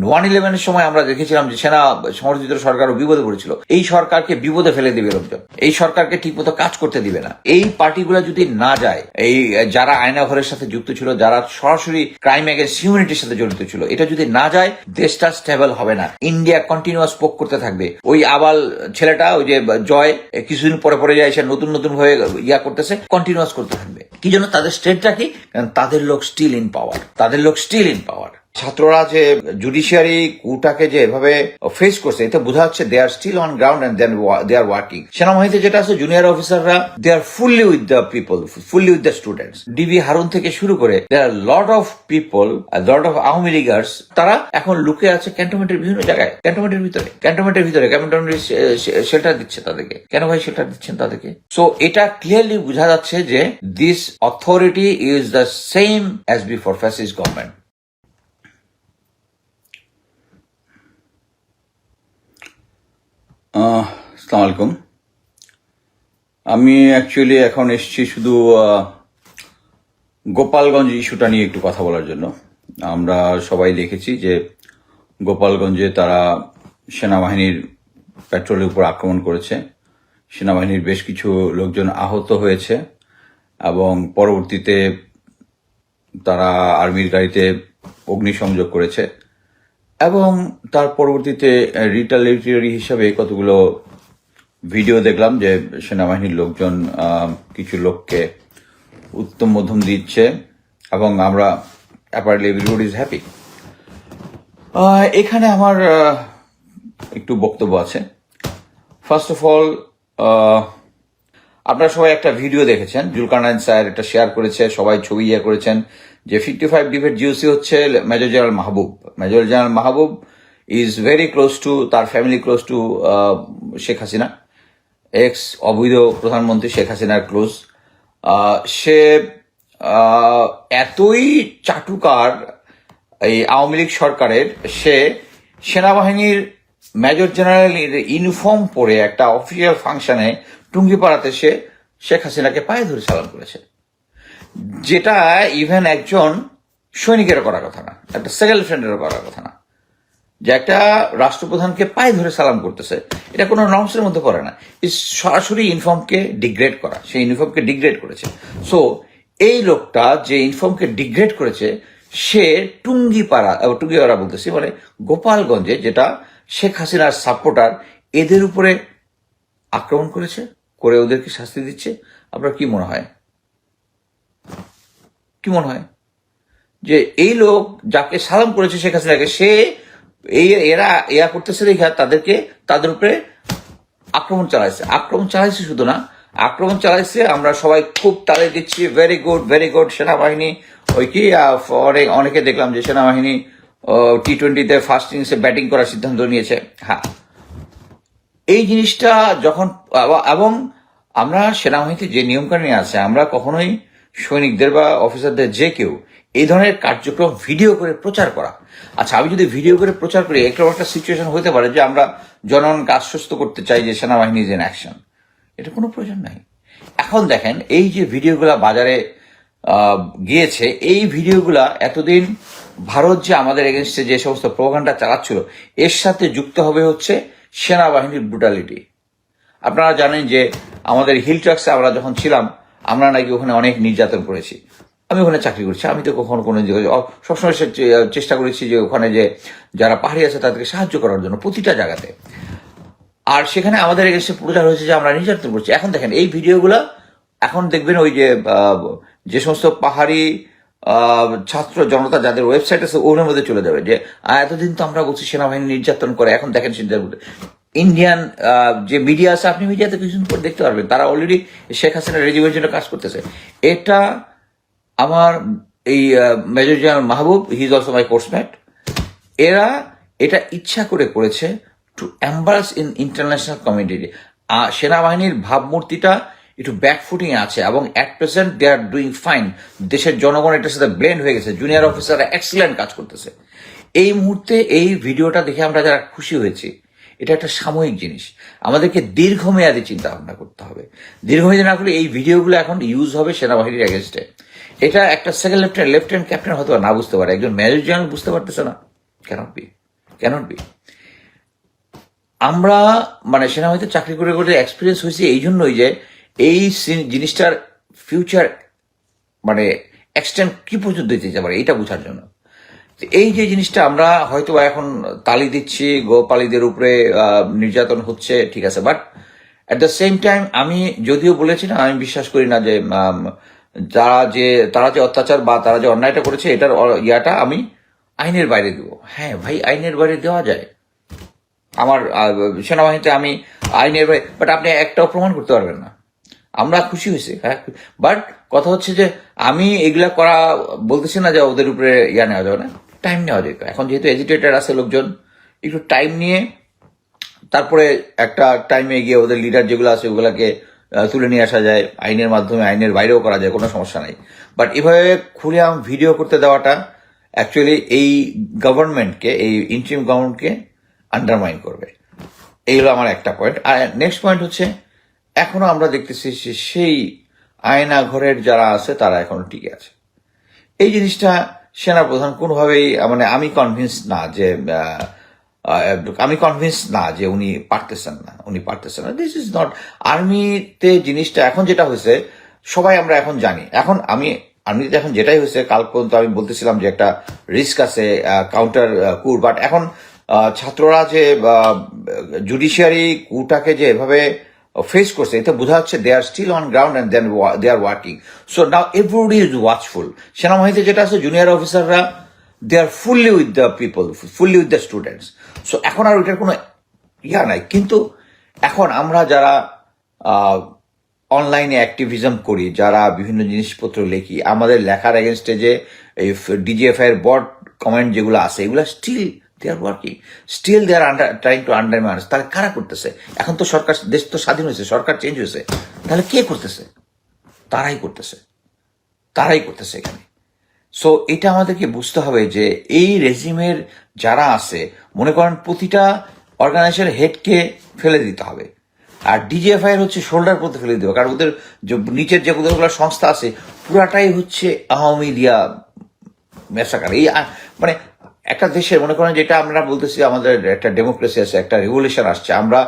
One ইলেভেনের সময় আমরা দেখেছিলাম যে সেনা সমর্থিত সরকারও বিপদে পড়েছিল। এই সরকারকে বিপদে ফেলে দিবে লোকজন। এই সরকারকে ঠিকমতো কাজ করতে দিবে না। এই পার্টিগুলো যদি না যায়, এই, যারা আয়নাঘরের সাথে যুক্ত ছিল, যারা সরাসরি ক্রাইম এগেন্স্ট হিউম্যানিটির সাথে জড়িত ছিল, এটা যদি না যায়, দেশটা স্টেবল হবে না। ইন্ডিয়া কন্টিনিউয়াস পোক করতে থাকবে। ওই আবাল ছেলেটা, ওই যে জয় কিছুদিন পরে পরে যায়, সে নতুন নতুন হয়ে ইয়া করতেছে কন্টিনিউয়াস করতে থাকবে। কি জন্য? তাদের স্টেটটা কি? তাদের লোক স্টিল ইন পাওয়ার তাদের লোক স্টিল ইন পাওয়ার ছাত্ররা যে জুডিশিয়ারি কুটাকে যে এভাবে ফেস করছে, এটা বোঝা যাচ্ছে they are still on ground and then they are working সেনাবাহিনীতে যেটা আছে জুনিয়র অফিসাররা they are fully with the people fully with the students DB Harun থেকে শুরু করে they are lot of people lot of Awami leaguers তারা এখন লুকে আছে ক্যান্টনমেন্টের বিভিন্ন জায়গায় ক্যান্টনমেন্টের ভিতরে ক্যান্টনমেন্টের ভিতরে ক্যান্টনমেন্টের শেল্টার দিচ্ছে তাদেরকে? কেন ভাই শেল্টার দিচ্ছেন তাদেরকে? সো এটা ক্লিয়ারলি বোঝা যাচ্ছে যে this authority is the same as before fascist government ah, আসসালামু আলাইকুম। আমি অ্যাকচুয়ালি এখন এসছি শুধু গোপালগঞ্জ ইস্যুটা নিয়ে একটু কথা বলার জন্য। আমরা সবাই দেখেছি যে গোপালগঞ্জে তারা সেনাবাহিনীর পেট্রোলের উপর আক্রমণ করেছে। সেনাবাহিনীর বেশ কিছু লোকজন আহত হয়েছে এবং পরবর্তীতে তারা আর্মির গাড়িতে অগ্নিসংযোগ করেছে। এবং তার পরবর্তীতে রিটালিটরি হিসাবে কতগুলো ভিডিও দেখলাম যে সেনাবাহিনীর লোকজন কিছু লোককে উত্তম মধ্যম দিচ্ছে এবং আমরা অ্যাপারেটলি এভরিবড ইজ হ্যাপি এখানে আমার একটু বক্তব্য আছে। ফার্স্ট অফ অল আপনারা সবাই একটা ভিডিও দেখেছেন। জুলকারনাইন স্যার এটা শেয়ার করেছে, সবাই ছবি ইয়ে করেছেন, যে ফিফটি ফাইভ ডিভেট জিওসি হচ্ছে major general Mahbub. Major general Mahbub is very close to তার family close to Sheikh Hasina ex অবৈধ প্রধানমন্ত্রী শেখ হাসিনার ক্লোজ সে এতই চাটুকার এই আওয়ামী লীগ সরকারের, সে সেনাবাহিনীর মেজর জেনারেল ইউনিফর্ম পরে একটা অফিসিয়াল ফাংশনে টুঙ্গিপাড়াতে সে শেখ হাসিনাকে পায়ে ধরে সালাম করেছে। যেটা ইভেন একজন সৈনিকের করার কথা না, একটা সেকেন্ড ফ্রেন্ডের করার কথা না। যে একটা রাষ্ট্রপ্রধানকে পায়ে ধরে সালাম করতেছে, এটা কোনো নর্মসের মধ্যে পড়ে না। সরাসরি ইউনিফর্মকে ডিগ্রেড করা সেই ইউনিফর্মকে ডিগ্রেড করেছে। সো এই লোকটা যে ইউনিফর্মকে ডিগ্রেড করেছে, সে টুঙ্গিপাড়া টুঙ্গিপাড়া বলতেছি মানে গোপালগঞ্জে, যেটা শেখ হাসিনার সাপোর্টার, এদের উপরে আক্রমণ করেছে, করে ওদেরকে শাস্তি দিচ্ছে। আপনার কি মনে হয়? কি মনে হয়? যে এই লোক যাকে সালাম করেছে শেখ হাসিনাকে, সে এই এরা এরা করতেছে দেখা তাদেরকে, তাদের উপরে আক্রমণ চালাইছে। আক্রমণ চালাইছে শুধু না, আক্রমণ চালাইছে, আমরা সবাই খুব তালে দিচ্ছি ভেরি গুড ভেরি গুড সেনাবাহিনী। ওই কি অনেক, অনেকে দেখলাম যে সেনাবাহিনী টি টোয়েন্টিতে ফার্স্ট ইনিংসে ব্যাটিং করার সিদ্ধান্ত নিয়েছে। হ্যাঁ। এই জিনিসটা যখন, এবং আমরা সেনাবাহিনীতে যে নিয়মকানুন আছে, আমরা কখনোই সৈনিকদের বা অফিসারদের যে কেউ এই ধরনের কার্যক্রম ভিডিও করে প্রচার করা। আচ্ছা আমি যদি ভিডিও করে প্রচার করি, একটা একটা সিচুয়েশন হতে পারে যে আমরা জনগণকে আশ্বস্ত করতে চাই যে সেনাবাহিনী ইজ এন অ্যাকশন এটা কোনো প্রয়োজন নাই। এখন দেখেন, এই যে ভিডিওগুলা বাজারে গিয়েছে, এই ভিডিওগুলা এতদিন ভারত যে আমাদের এগেনস্টে যে সমস্ত প্রোগ্রামটা চালাচ্ছিল, এর সাথে যুক্ত হবে হচ্ছে সেনাবাহিনীর ব্রুটালিটি আপনারা জানেন যে আমাদের হিল ট্রাক্সে আমরা যখন ছিলাম, আমরা নাকি ওখানে অনেক নির্যাতন করেছি। আমি ওখানে চাকরি করছি, আমি তো কখনো কোনো সবসময় চেষ্টা করেছি যে ওখানে যে যারা পাহাড়ি আছে তাদেরকে সাহায্য করার জন্য প্রতিটা জায়গাতে। আর সেখানে আমাদের এগেন্সে প্রচার হয়েছে যে আমরা নির্যাতন করছি। এখন দেখেন, এই ভিডিওগুলো এখন দেখবেন ওই যে যে সমস্ত পাহাড়ি ছাত্র জনতা যাদের ওয়েবসাইট আছে ওর মধ্যে চলে যাবে যে এতদিন তো আমরা বলছি সেনাবাহিনী নির্যাতন করে, এখন দেখেন সিদ্ধান্ত ইন্ডিয়ান যে মিডিয়া আছে, আপনি মিডিয়াতে কিছুদিন পর দেখতে পারবেন, তারা অলরেডি শেখ হাসিনা রেজিমের জন্য কাজ করতেছে। এটা আমার এই major general Mahbub he is also my coursemate এরা এটা ইচ্ছা করে করেছে to embarrass in international community সেনাবাহিনীর ভাবমূর্তিটা একটু ব্যাকফুটিং আছে এবং at present they are doing fine দেশের জনগণ এটার সাথে ব্লেন্ড হয়ে গেছে জুনিয়র অফিসাররা এক্সিলেন্ট কাজ করতেছে। এই মুহূর্তে এই ভিডিওটা দেখে আমরা যারা খুশি হয়েছি, এটা একটা সাময়িক জিনিস। আমাদেরকে দীর্ঘমেয়াদী চিন্তা ভাবনা করতে হবে। দীর্ঘমেয়াদী না করলে এই ভিডিওগুলো এখন ইউজ হবে সেনাবাহিনীর এগেনস্টে এটা একটা সেকেন্ড লেফটেন্যান্ট লেফটেন্যান্ট ক্যাপ্টেন হয়তো না বুঝতে পারে। একজন মেজর জেনারেল বুঝতে পারতেছে না। কেন বি ক্যানট বি আমরা মানে সেনাবাহিনীতে চাকরি করে করে এক্সপিরিয়েন্স হয়েছে এই জন্যই যে এই জিনিসটার ফিউচার মানে এক্সটেন্ড কি পর্যন্ত যেতে পারে, এটা বোঝার জন্য। এই যে জিনিসটা আমরা হয়তো এখন তালি দিচ্ছি গোপালীদের উপরে নির্যাতন হচ্ছে, ঠিক আছে। But at the same time আমি যদিও বলেছি না, আমি বিশ্বাস করি না যে যারা যে, তারা যে অত্যাচার বা তারা যে অন্যায়টা করেছে, এটার ইয়াটা আমি আইনের বাইরে দেব। হ্যাঁ ভাই, আইনের বাইরে দেওয়া যায়। আমার সেনাবাহিনীতে আমি আইনের বাইরে বাট আপনি একটাও প্রমাণ করতে পারবেন না। আমরা খুশি হয়েছি হ্যাঁ। বাট কথা হচ্ছে যে, আমি এগুলা করা, বলতেছি না যে ওদের উপরে ইয়া নেওয়া যাবে না। টাইম নেওয়া যেত এখন যেহেতু এজিটেটেড আছে লোকজন, একটু টাইম নিয়ে, তারপরে একটা টাইমে গিয়ে ওদের লিডার যেগুলো আছে, ওগুলাকে তুলে নিয়ে আসা যায়, আইনের মাধ্যমে, আইনের বাইরেও করা যায়, কোনো সমস্যা নাই। বাট এভাবে খুলেআম ভিডিও করতে দেওয়াটা অ্যাকচুয়ালি এই গভর্নমেন্টকে এই ইন্ট্রিম গভর্নমেন্টকে আন্ডারমাইন করবে। এই হলো আমার একটা পয়েন্ট আর নেক্সট পয়েন্ট হচ্ছে, এখনও আমরা দেখতেছি সেই আয়না ঘরের যারা আছে, তারা এখনও টিকে আছে। এই জিনিসটা সেনাপ্রধান কোনোভাবেই মানে আমি কনভিন্স না যে আমি কনভিন্স না যে উনি পারতেছেন না, উনি পারতেছেন না। দিস ইজ নট আর্মিতে জিনিসটা এখন যেটা হয়েছে, সবাই আমরা এখন জানি। এখন আমি আর্মিতে এখন যেটাই হয়েছে, কাল পর্যন্ত আমি বলতেছিলাম যে একটা রিস্ক আছে কাউন্টার কুর বাট এখন ছাত্ররা যে জুডিশিয়ারি কুটাকে যে এভাবে ফেস করছে, এটা বোঝা যাচ্ছে they are still on ground and then they are working so now everybody is watchful সেনাবাহিনীতে যেটা আছে জুনিয়র অফিসাররা they are fully with the people fully with the students so এখন আর ওইটার কোনো ইয়া নাই। কিন্তু এখন আমরা যারা অনলাইনে অ্যাক্টিভিজম করি, যারা বিভিন্ন জিনিসপত্র লিখি, আমাদের লেখার এগেনস্টে যে এই ডিজিএফআই এর বড কমেন্ট যেগুলো আছে, এগুলো still they are working still they are under trying to undermine তাহলে কারা করতেছে? এখন তো সরকার, দেশ তো স্বাধীন হয়েছে, সরকার চেঞ্জ হয়েছে। তাহলে কে করতেছে? তারাই করতেছে। তারাই করতেছে এখানে। সো এটা আমাদেরকে বুঝতে হবে যে এই রেজিমের যারা আছে, মনে করেন প্রতিটা অর্গানাইজেশন হেডকে ফেলে দিতে হবে। আর ডিজিএফআই হচ্ছে শোল্ডার করতে ফেলে দিতে হবে, কারণ ওদের নিচের যে সংস্থা আছে, পুরাটাই হচ্ছে আওয়ামী দিয়া মেসাকার। এই মানে একটা দেশের, মনে করেন যেটা আমরা বলতেছি, আমাদের একটা ডেমোক্রেসি আছে, একটা রেভলিউশন আসছে। আমরা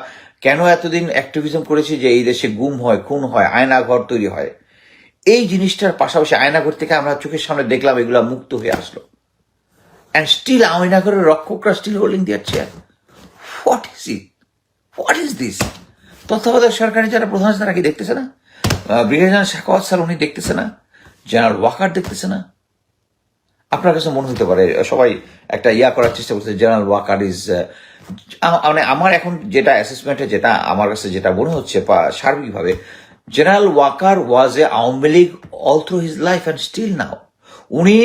কেন এতদিন অ্যাক্টিভিজম করেছি যে এই দেশে গুম হয়, খুন হয় আয়না ঘর তৈরি হয়? এই জিনিসটার পাশাপাশি আয়নাঘর থেকে আমরা চোখের সামনে দেখলাম এগুলো মুক্ত হয়ে আসলো। অ্যান্ড স্টিল আয়নাঘরের রক্ষকরা still holding their chair what is it what is this তত্ত্বাবধায়ক সরকারি যারা প্রধান তারা কি দেখতেছে না? ব্রিগেডিয়ার শাখাওয়াত স্যার উনি দেখতেছে না? জেনারেল ওয়াকার দেখতেছে না? আপনার কাছে মনে হতে পারে, সবাই একটা ইয়া করার চেষ্টা করছে, জেনারেল ওয়াকার ইজ মানে আমার এখন যেটা অ্যাসেসমেন্টে যেটা, আমার কাছে যেটা মনে হচ্ছে সার্বিকভাবে general Waker was a Awami League all through his life and still now উনি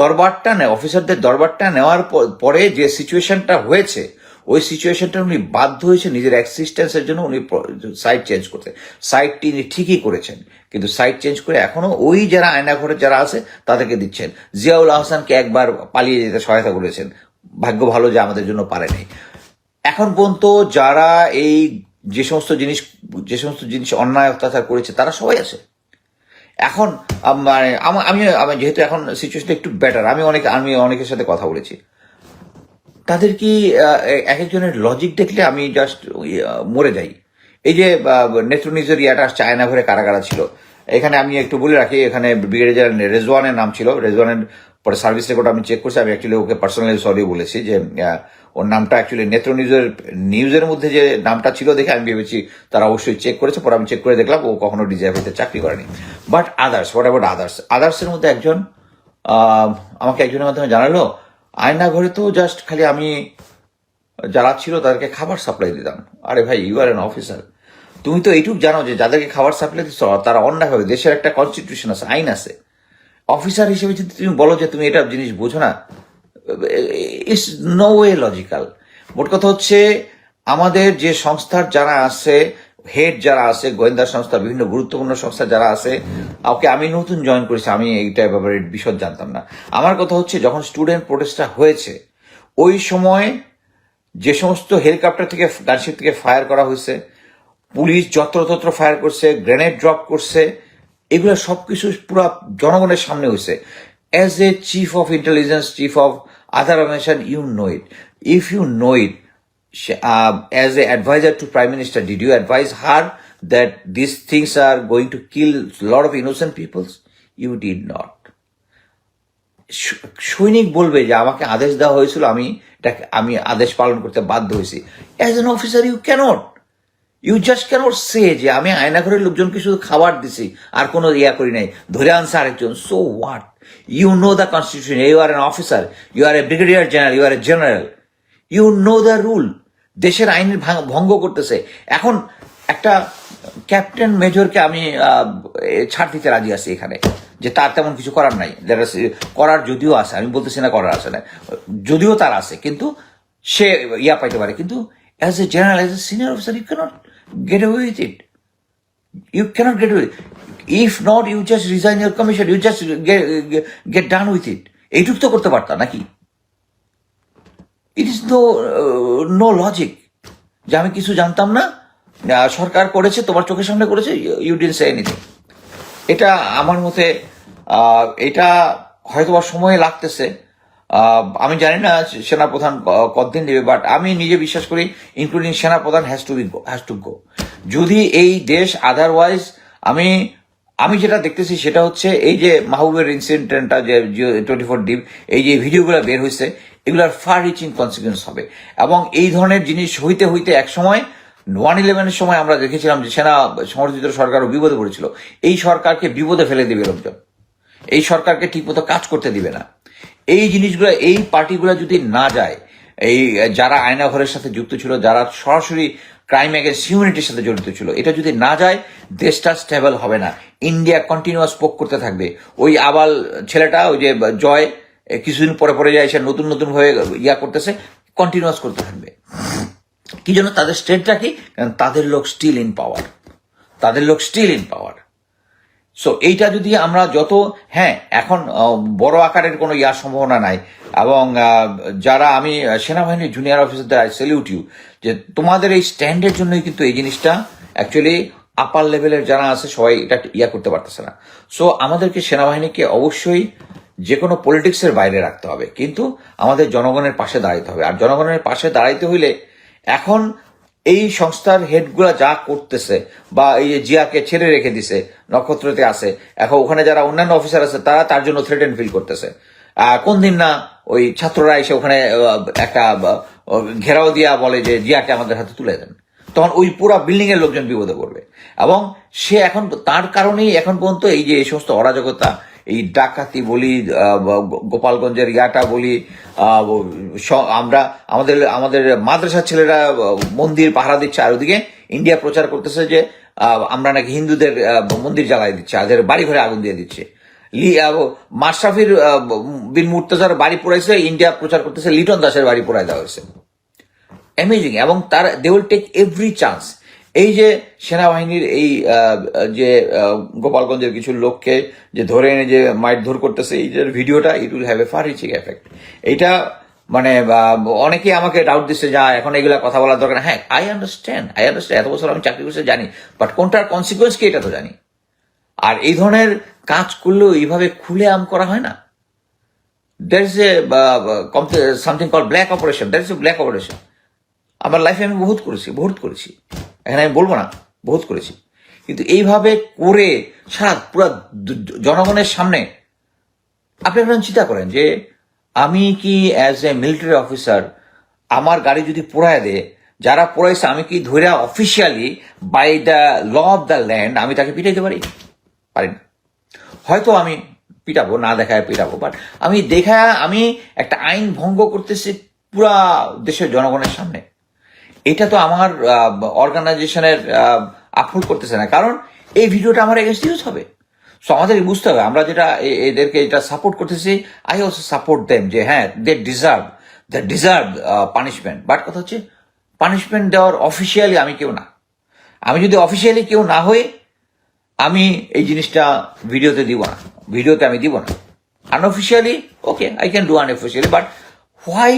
দরবারটা নেয়, অফিসারদের দরবারটা নেওয়ার পরে যে সিচুয়েশনটা হয়েছে, ওই সিচুয়েশনটা উনি বাধ্য হয়েছে নিজের এক্সিস্টেন্সের জন্য উনি সাইড চেঞ্জ করতে। সাইড তিনি ঠিকই করেছেন, কিন্তু সাইড চেঞ্জ করে এখনও ওই যারা আয়নাঘরে যারা আছে, তাদেরকে দিচ্ছেন। জিয়াউল আহসানকে একবার পালিয়ে যেতে সহায়তা করেছেন। ভাগ্য ভালো যে আমাদের জন্য পারেনি। এখন পর্যন্ত যারা এই যে সমস্ত জিনিস, যে সমস্ত জিনিস অন্যায় অত্যাচার করেছে, তারা সবাই আছে। এখন মানে আমি আমি যেহেতু এখন সিচুয়েশনটা একটু বেটার আমি অনেক, আমি অনেকের সাথে কথা বলেছি। তাদের কি এক একজনের লজিক দেখলে আমি জাস্ট মরে যাই। এই যে নেত্রনিজের ইয়াটা আয়না ঘরে কারা কারা ছিল। এখানে আমি একটু বলে রাখি, এখানে ব্রিগেডিয়ার রেজওয়ানের নাম ছিল। রেজওয়ানের পরে সার্ভিস রেকর্ড আমি চেক করছি, আমি অ্যাকচুয়ালি ওকে পার্সোনালি সরি বলেছি যে ওর নামটা অ্যাকচুয়ালি নেত্র নিউজের নিউজের মধ্যে যে নামটা ছিল দেখে আমি ভেবেছি তারা অবশ্যই চেক করেছে, পরে আমি চেক করে দেখলাম, ও কখনো ডিজাইভিতে চাকরি করেনি। But others what about others আদার্সের মধ্যে একজন আমাকে একজনের মাধ্যমে জানালো, আয়না ঘরে তো জাস্ট খালি আমি যারা ছিল তাদেরকে খাবার সাপ্লাই দিতাম। আরে ভাই ইউ আর এন অফিসার তুমি তো এইটুক জানো যে, যাদেরকে খাবার সাপ্লাই দিচ্ছ, তারা অন্যায়ভাবে দেশের একটা কনস্টিটিউশন আছে, আইন আছে। অফিসার হিসেবে যদি তুমি বলো যে তুমি এটা জিনিস বোঝো না ইটস নো ওয়ে লজিক্যাল মোট কথা হচ্ছে, আমাদের যে সংস্থার যারা আছে হেড যারা আছে, গোয়েন্দা সংস্থা, বিভিন্ন গুরুত্বপূর্ণ সংস্থা যারা আছে, ওকে আমি নতুন জয়েন করেছি, আমি এইটা ব্যাপারে বিশদ জানতাম না। আমার কথা হচ্ছে, যখন স্টুডেন্ট প্রোটেস্টটা হয়েছে, ওই সময় যে সমস্ত হেলিকপ্টার থেকে গানশিপ থেকে ফায়ার করা হয়েছে, পুলিশ যত্রতত্র ফায়ার করছে গ্রেনেড ড্রপ করছে এগুলো সবকিছু পুরো জনগণের সামনে হয়েছে as a chief of intelligence chief of other organization you know it if you know it as a adviser to prime minister did you advice her that this things are going to kill lot of innocent peoples you did not সৈনিক বলবে যে আমাকে আদেশ দেওয়া হয়েছিল, আমি এটাকে, আমি আদেশ পালন করতে বাধ্য হয়েছি। As an officer you cannot you just cannot say যে আমি আয়নাঘরের লোকজনকে শুধু খাবার দিছি, আর কোনো ইয়া করি নাই। ধরে আনছে আরেকজন। So what you know the constitution you are an officer you are a brigadier general you are a general you know the rule দেশের আইনের ভঙ্গ করতেছে। এখন একটা ক্যাপ্টেন মেজরকে আমি ছাড় দিতে রাজি আছি এখানে। যে তার তেমন কিছু করার নাই। করার যদিও আছে। আমি বলতেছি না করার আছে না। যদিও তার আছে, কিন্তু সে ইয়া পাইতে পারে। কিন্তু as a general as a senior officer you cannot get away with it you cannot get away. If not, you just resign your commission. You just get, get, get done with it. এইটুক তো করতে পারতা নাকি it is no no logic যে আমি কিছু জানতাম না সরকার করেছে তোমার চোখের সামনে করেছে ইউ ডিন সে এনিথিং এটা আমার মতে এটা হয়তো সময় লাগতেছে আমি জানি না সেনাপ্রধান কতদিন নেবে বাট আমি নিজে বিশ্বাস করি ইনক্লুডিং সেনাপ্রধান has to be to go যদি এই দেশ আদারওয়াইজ আমি আমি যেটা দেখতেছি সেটা হচ্ছে এই যে মাহবুবের ইনসিডেন্টটা যে টোয়েন্টি ফোর ডিপ এই যে ভিডিওগুলো বের হয়েছে, এগুলার ফার রিচিং কনসিকুয়েন্স হবে। এবং এই ধরনের জিনিস হইতে হইতে এক সময় ওয়ান ইলেভেনের সময় আমরা দেখেছিলাম যে সেনা সমর্থিত সরকারও বিপদে পড়েছিল। এই সরকারকে বিপদে ফেলে দেবে লোকজন। এই সরকারকে ঠিকমতো কাজ করতে দিবে না। এই জিনিসগুলো, এই পার্টিগুলো যদি না যায়, এই, যারা আয়নাঘরের সাথে যুক্ত ছিল, যারা সরাসরি ক্রাইম এগেন্স্ট হিউম্যানিটির সাথে জড়িত ছিল, এটা যদি না যায়, দেশটা স্টেবল হবে না। ইন্ডিয়া কন্টিনিউয়াস পোক করতে থাকবে। ওই আবাল ছেলেটা, ওই যে জয় কিছুদিন পরে পরে যায়, সে নতুন নতুন ভাবে ইয়া করতেছে কন্টিনিউয়াস করতে থাকবে। কি জন্য? তাদের স্টেটটা কি? তাদের লোক স্টিল ইন পাওয়ার তাদের লোক স্টিল ইন পাওয়ার সো এইটা যদি আমরা যত হ্যাঁ এখন বড় আকারের কোনো ইয়ার সম্ভাবনা নাই, এবং যারা আমি সেনাবাহিনীর জুনিয়র অফিসারদের আই সেলিউট ইউ যে তোমাদের এই স্ট্যান্ডের জন্যই কিন্তু এই জিনিসটা অ্যাকচুয়ালি আপার লেভেলের যারা আছে, সবাই এটা ইয়া করতে পারতেছে না। সো আমাদেরকে সেনাবাহিনীকে অবশ্যই যে কোনো পলিটিক্সের বাইরে রাখতে হবে, কিন্তু আমাদের জনগণের পাশে দাঁড়াইতে হবে। আর জনগণের পাশে দাঁড়াইতে হইলে এখন এই সংস্থার হেডগুলা যা করতেছে বা এই যে জিয়াকে ছেড়ে রেখে দিছে, নক্ষত্রতে আছে, এখন ওখানে যারা অন্যান্য অফিসার আছে, তারা তার জন্য থ্রেটেন ফিল করতেছে। কোন দিন না ওই ছাত্ররা এসে ওখানে একটা ঘেরাও দিয়া বলে যে, জিয়াকে আমাদের হাতে তুলে দেন। তখন ওই পুরো বিল্ডিং এর লোকজন বিপদে পড়বে। এবং সে এখন, তার কারণেই এখন পর্যন্ত এই যে এই সমস্ত অরাজকতা এই ডাকাতি বলি গোপালগঞ্জের ইয়াটা বলি আমরা আমাদের আমাদের মাদ্রাসার ছেলেরা মন্দির পাহারা দিচ্ছে, আর ওদিকে ইন্ডিয়া প্রচার করতেছে যে আমরা নাকি হিন্দুদের মন্দির জ্বালাই দিচ্ছে তাদের বাড়ি ঘরে আগুন দিয়ে দিচ্ছে। লি মাশরাফির বিন মুর্তজার বাড়ি পোড়াইছে ইন্ডিয়া প্রচার করতেছে, লিটন দাসের বাড়ি পোড়াই দেওয়া হয়েছে। অ্যামেজিং এবং তার they will take every chance এই যে সেনাবাহিনীর এই যে গোপালগঞ্জের কিছু লোককে যে ধরে এনে যে মারধর করতেছে এই যে ভিডিওটা it will have a far reaching effect এইটা মানে আহ, অনেকেই আমাকে ডাউট দিচ্ছে যা এখন এগুলা কথা বলার দরকার হ্যাঁ আই আন্ডারস্ট্যান্ড আই আন্ডারস্ট্যান্ড এত বছর আমি চাকরি করছে জানি। বাট কোনটার কনসিকুয়েন্স কি এটা তো জানি। আর এই ধরনের কাজ করলেও এইভাবে খুলে আম করা হয় না। There is a something call black operation there is a black operation আমার লাইফে আমি বহুত করেছি বহুত করেছি। এখানে আমি বলব না, বহুত করেছি। কিন্তু এইভাবে করে সারা পুরো জনগণের সামনে আপনি আপনার চিন্তা করেন যে আমি কি অ্যাজ এ মিলিটারি অফিসার আমার গাড়ি যদি পোড়ায় দেয়, যারা পোড়াইছে আমি কি ধরে officially by the law of the land আমি তাকে পিটাইতে পারি? পারি না। হয়তো আমি পিটাবো, না দেখায় পিটাবো বাট আমি দেখা আমি একটা আইন ভঙ্গ করতেছি পুরা দেশের জনগণের সামনে। এটা তো আমার অর্গানাইজেশনের আফুল করতেছে না। কারণ এই ভিডিওটা আমার এগেনস্ট ইউজ হবে। সো আমাদের বুঝতে হবে। আমরা যেটা এদেরকে এটা সাপোর্ট করতেছি আই অলসো সাপোর্ট দেম যে হ্যাঁ they deserve they deserve punishment but কথা হচ্ছে পানিশমেন্ট দেওয়ার অফিসিয়ালি আমি কেউ না। আমি যদি অফিসিয়ালি কেউ না হই, আমি এই জিনিসটা ভিডিওতে দিব না। ভিডিওতে আমি দিব না। Unofficially okay I can do unofficially but why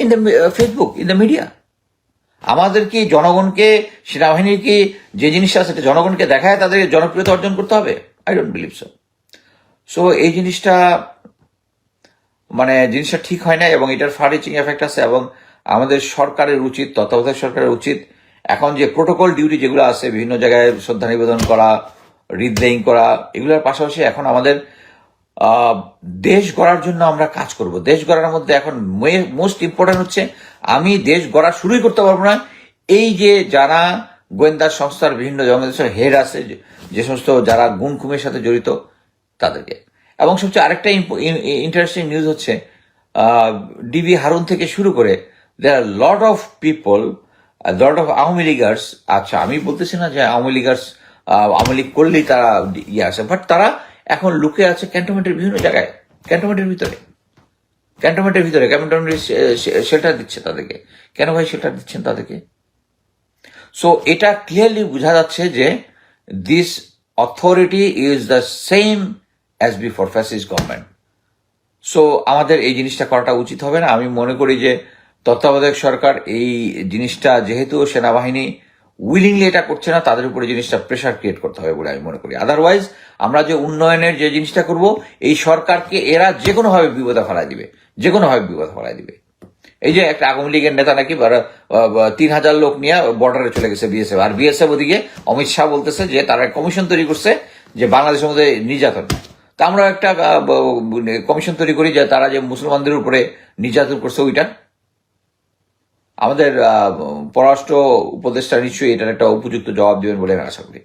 in the Facebook in the media আমাদের কি জনগণকে, সেনাবাহিনীর কি যে জিনিসটা সেটা জনগণকে দেখায় তাদের জনপ্রিয়তা অর্জন করতে হবে? I don't believe so so এই জিনিসটা মানে জিনিসটা ঠিক হয় না এবং এটার ফার রিচিং এফেক্ট আছে এবং আমাদের সরকারের উচিত, তত্ত্বাবধায়ক সরকারের উচিত এখন যে প্রোটোকল ডিউটি যেগুলো আছে, বিভিন্ন জায়গায় শ্রদ্ধা নিবেদন করা হৃদয়িং করা, এগুলোর পাশাপাশি এখন আমাদের দেশ গড়ার জন্য আমরা কাজ করব। দেশ গড়ার মধ্যে এখন মোস্ট ইম্পর্টেন্ট হচ্ছে আমি দেশ গড়া শুরুই করতে পারব না। এই যে যারা গোয়েন্দা সংস্থার বিভিন্ন জনদেশের হেড আছে, যে- সমস্ত যারা গুম খুমের সাথে জড়িত, তাদেরকে। এবং সবচেয়ে আরেকটা ইন্টারেস্টিং নিউজ হচ্ছে ডিবি হারুন থেকে শুরু করে there are lot of people lot of Awami leaguers আচ্ছা আমি বলতেছি না যে আওয়ামী লীগার্স আওয়ামী লীগ করলেই তারা ইয়ে আছে বাট তারা এখন লুকে আছে ক্যান্টনমেন্টের বিভিন্ন জায়গায় ক্যান্টনমেন্টের ভিতরে। ক্যান্টনমেন্টের ভিতরে, ক্যান্টনমেন্টের শেল্টার দিচ্ছে তাদেরকে। কেন ভাই শেল্টার দিচ্ছেন তাদেরকে? সো এটা ক্লিয়ারলি বোঝা যাচ্ছে যে this authority is the same as before fascist government so আমাদের এই জিনিসটা করাটা উচিত হবে না। আমি মনে করি যে তত্ত্বাবধায়ক সরকার এই জিনিসটা, যেহেতু সেনাবাহিনী উইলিংলি এটা করছে না, তাদের উপরে জিনিসটা প্রেশার ক্রিয়েট করতে হবে বলে আমি মনে করি। আদারওয়াইজ আমরা যে উন্নয়নের যে জিনিসটা করব, এই সরকারকে এরা যে কোনোভাবে বিপদে ফেলাই দিবে। যে কোনোভাবে বিপদে ফেলাই দিবে। এই যে একটা আওয়ামী লীগের নেতা নাকি তিন হাজার লোক নিয়ে বর্ডারে চলে গেছে বিএসএফ আর বিএসএফ ওদিকে অমিত শাহ বলতেছে যে তারা কমিশন তৈরি করছে যে বাংলাদেশের মধ্যে নির্যাতন। তা আমরা একটা কমিশন তৈরি করি যে তারা যে মুসলমানদের উপরে নির্যাতন করছে ওইটা। আমাদের পররাষ্ট্র উপদেষ্টা নিশ্চয়ই এটার একটা উপযুক্ত জবাব দেবেন বলে আমি আশা করি।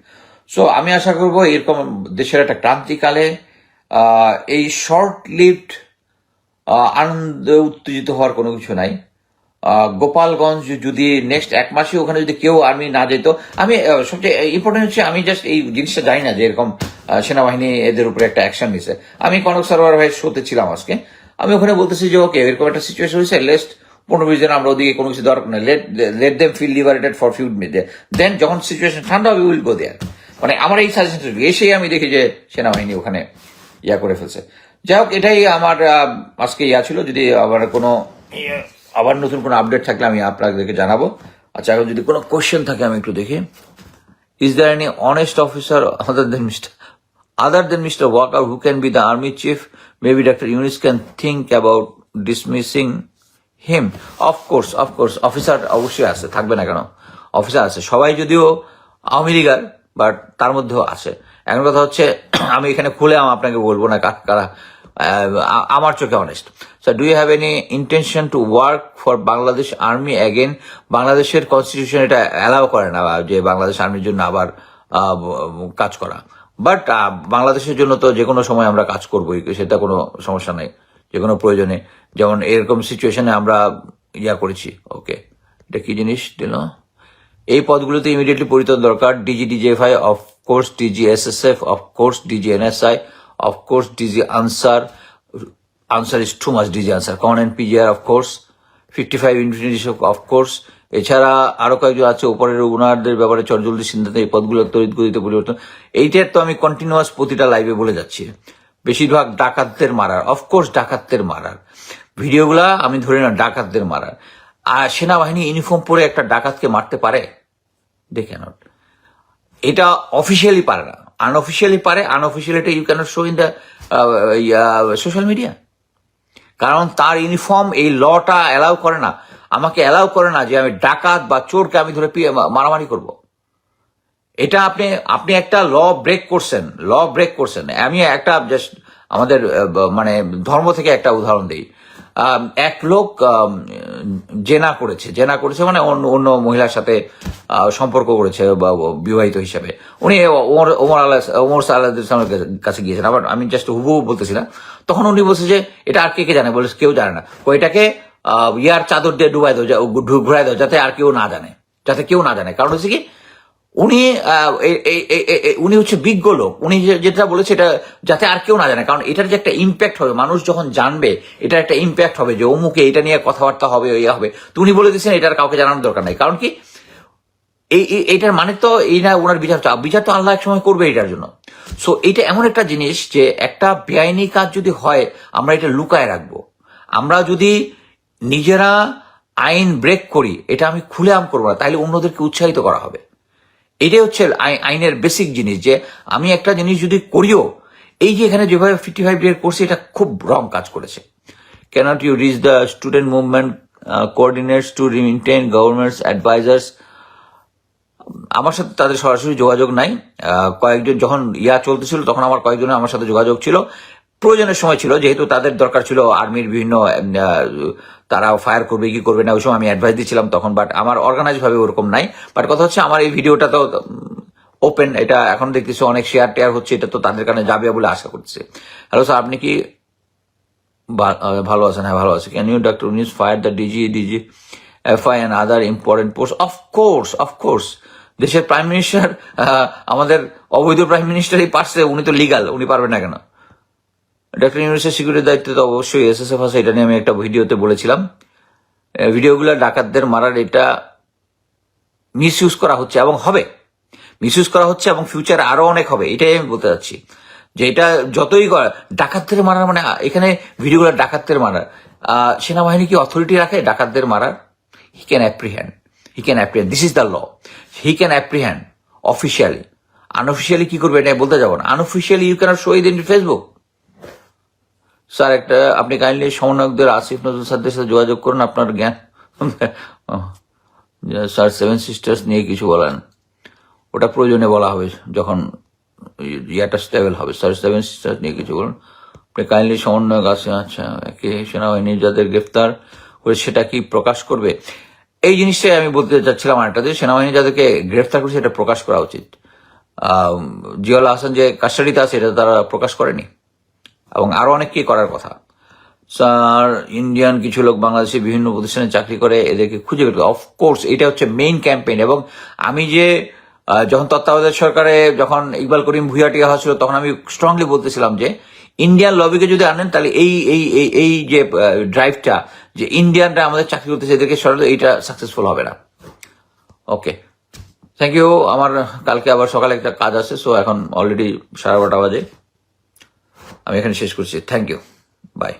সো আমি আশা করব এরকম দেশের একটা ক্রান্তিকালে এই শর্ট লিভড আনন্দে উত্তেজিত হওয়ার কোনো কিছু নাই। গোপালগঞ্জ যদি নেক্সট এক মাসে ওখানে যদি কেউ আর্মি না যেত, আমি সবচেয়ে ইম্পর্টেন্ট হচ্ছে আমি জাস্ট এই জিনিসটা জানি না যে এরকম সেনাবাহিনী এদের উপরে একটা অ্যাকশন নিছে। আমি কনক সরোয়ার ভাইয়ের শোতে ছিলাম আজকে। আমি ওখানে বলতেছি যে ওকে এরকম একটা সিচুয়েশন হয়েছে লেস্ট পনেরো বিশ দিন আমরা ওদিকে কোনো কিছু দরকার নেই। Let let them feel liberated for few then যখন সিচুয়েশন ঠান্ডা হবে উইল গো দেয়ার মানে আমার এই সাজেশন এসেই আমি দেখি যে সেনাবাহিনী ওখানে ইয়া করে ফেলছে। যাই হোক, এটাই আমার আজকে ইয়া ছিল। যদি আবার কোনো, আবার নতুন কোনো আপডেট থাকলে আমি আপনাদেরকে জানাব। আচ্ছা এখন যদি কোনো কোয়েশ্চেন থাকে, আমি একটু দেখি। Is there any honest officer other than mister other than mister Waker who can be the army chief maybe doctor Yunus can think about dismissing him of course of course officer অবশ্যই আছে, থাকবে না কেন? Officer আছে। সবাই যদিও Awami লীগার but তার মধ্যেও আছে। এখন কথা হচ্ছে, আমি এখানে খুলে আম- আপনাকে বলব না কারা আমার চোখে honest sir do you have any intention to work for Bangladesh army again বাংলাদেশের কনস্টিটিউশন এটা অ্যালাউ করে না যে বাংলাদেশ আর্মির জন্য আবার কাজ করা। বাট বাংলাদেশের জন্য তো যে কোনো সময় আমরা কাজ করবোই, সেটা কোনো সমস্যা নেই যে কোনো প্রয়োজনে। যেমন এরকম সিচুয়েশনে আমরা ইয়া করেছি ওকে এটা কি জিনিস, দিল? এই পদগুলোতে ইমিডিয়েটলি পরিবর্তন দরকার। DG DGFI of course DG SSF of course DG NSI of course DG Ansar Ansar is two mass DG Ansar common and PGR of course fifty five infantry of course এছাড়া আরও কয়েকজন আছে উপরের ওনারদের ব্যাপারে চটজলদি সিদ্ধান্ত এই পদগুলো তড়িৎ গতিতে পরিবর্তন। এইটার তো আমি কন্টিনিউয়াস প্রতিটা লাইভে বলে যাচ্ছি। বেশিরভাগ ডাকাতদের মারার অফকোর্স ডাকাতদের মারার। ভিডিওগুলা আমি ধরে না ডাকাতদের মারার। আর সেনাবাহিনী ইউনিফর্ম পরে একটা ডাকাতকে মারতে পারে? দেখে নট এটা অফিসিয়ালি পারে না। আনঅফিসিয়ালি পারে আনঅফিসিয়ালি এটা you can't show in the social media কারণ তার ইউনিফর্ম এই লটা অ্যালাউ করে না। আমাকে অ্যালাউ করে না যে আমি ডাকাত বা চোরকে আমি ধরে মারামারি করব। এটা আপনি আপনি একটা ল ব্রেক করছেন ল ব্রেক করছেন। আমি একটা জাস্ট আমাদের মানে ধর্ম থেকে একটা উদাহরণ দিই। এক লোক জেনা করেছে। জেনা করেছে মানে অন্য অন্য মহিলার সাথে সম্পর্ক করেছে বিবাহিত হিসাবে। উনি ওমর ওমর আল্লাহ ওমর সাল্লাহামের কাছে গিয়েছেন। আবার আমি জাস্ট হুবহু বলতেছি না তখন উনি বলছে যে, এটা আর কে কে জানে? বলে, কেউ জানে না। এটাকে ইয়ার চাদর দিয়ে ডুবাই দাও ঘুরাই দাও, যাতে আর কেউ না জানে। যাতে কেউ না জানে। কারণ হচ্ছে কি উনি উনি হচ্ছে বিজ্ঞ লোক। উনি যেটা বলেছে এটা যাতে আর কেউ না জানে, কারণ এটার যে একটা ইম্প্যাক্ট হবে, মানুষ যখন জানবে, এটার একটা ইম্প্যাক্ট হবে যে অমুকে এটা নিয়ে কথাবার্তা হবে ইয়ে হবে। তো উনি বলে দিচ্ছেন এটার কাউকে জানানোর দরকার নাই। কারণ কি, এই এইটার মানে তো এই না ওনার বিচার তো বিচার তো আল্লাহ এক সময় করবে এটার জন্য। সো এটা এমন একটা জিনিস যে একটা বেআইনি কাজ যদি হয়, আমরা এটা লুকায় রাখব। আমরা যদি নিজেরা আইন ব্রেক করি, এটা আমি খুলে আম করব না তাহলে অন্যদেরকে উৎসাহিত করা হবে। এটাই হচ্ছে আই- আইনের বেসিক জিনিস যে আমি একটা জিনিস যদি করিও এই যে এখানে যেভাবে ফিফটি ফাইভ ডে করছে এটা খুব রং কাজ করেছে। You reach the student movement uh, coordinates to maintain government's advisors? আমার সাথে তাদের সরাসরি যোগাযোগ নাই। কয়েকজন যখন ইয়া চলতেছিল তখন আমার কয়েকজনের আমার সাথে যোগাযোগ ছিল। প্রয়োজনের সময় ছিল, যেহেতু তাদের দরকার ছিল আর্মির বিভিন্ন তারা ফায়ার করবে, কি করবে না, ওই সময় আমি অ্যাডভাইস দিচ্ছিলাম তখন বাট আমার অর্গানাইজ ভাবে ওরকম নাই। বাট কথা হচ্ছে, আমার এই ভিডিওটা তো ওপেন এটা এখন দেখতেছি, অনেক শেয়ার টেয়ার হচ্ছে, এটা তো তাদের কারণে যাবে বলে আশা করছে হ্যালো স্যার আপনি কি ভালো আছেন? হ্যাঁ ভালো আছে। Can you doctor news fire the DG DGFI and other important post of course of course দেশের প্রাইম মিনিস্টার আমাদের অবৈধ প্রাইম মিনিস্টারই পারছে, উনি তো লিগাল উনি পারবেন না কেন? ডক্টর ইউনিভার্সিটির সিকিউরিটির দায়িত্ব তো অবশ্যই এস এস এফ আছে, এটা নিয়ে আমি একটা ভিডিওতে বলেছিলাম। ভিডিওগুলো ডাকাতদের মারার এটা মিস ইউজ করা হচ্ছে এবং হবে। মিস ইউজ করা হচ্ছে এবং ফিউচারে আরও অনেক হবে, এটাই আমি বলতে চাচ্ছি। যে এটা যতই ডাকাতদের মারার মানে এখানে ভিডিওগুলো ডাকাতদের মারার। সেনাবাহিনী কি অথরিটি রাখে? ডাকাতদের মারার। He can apprehend he can apprehend this is the law he can apprehend officially unofficially কি করবে এটা বলতে যাব না। Unofficially you can show it in Facebook sir একটা আপনি কাইন্ডলি সমন্বয়কদের আসিফ নজরুল স্যারদের সাথে যোগাযোগ করুন আপনার জ্ঞান। স্যার সেভেন সিস্টার্স নিয়ে কিছু বলেন। ওটা প্রয়োজনে বলা হবে যখন ইয়াটা স্টেবল হবে। স্যার সেভেন সিস্টার্স নিয়ে কিছু বলুন। আপনি কাইন্ডলি সমন্বয়ক আছে আচ্ছা একে সেনাবাহিনী যাদের গ্রেফতার করে সেটা কি প্রকাশ করবে? এই জিনিসটাই আমি বলতে চাচ্ছিলাম আরেকটা যে সেনাবাহিনী যাদেরকে গ্রেফতার করেছে সেটা প্রকাশ করা উচিত। আহ, জিয়াউল হাসান যে কাস্টাডিতে আছে এটা তারা প্রকাশ করেনি। এবং আরও অনেক কি করার কথা। স্যার ইন্ডিয়ান কিছু লোক বাংলাদেশে বিভিন্ন প্রতিষ্ঠানে চাকরি করে, এদেরকে খুঁজে বের অফকোর্স এটা হচ্ছে মেইন ক্যাম্পেইন এবং আমি যে যখন তত্ত্বাবধায়ক সরকারে যখন ইকবাল করিম ভুইয়াটিয়া হচ্ছিল তখন আমি স্ট্রংলি বলতেছিলাম যে ইন্ডিয়ান লবিকে যদি আনেন, তাহলে এই এই এই এই যে ড্রাইভটা যে ইন্ডিয়ানরা আমাদের চাকরি করতেছে, এদেরকে সরালে এইটা সাকসেসফুল হবে না। ওকে থ্যাংক ইউ আমার কালকে আবার সকালে একটা কাজ আছে সো এখন অলরেডি সাড়ে বারোটা বাজে। আমি এখানে শেষ করছি। Thank you by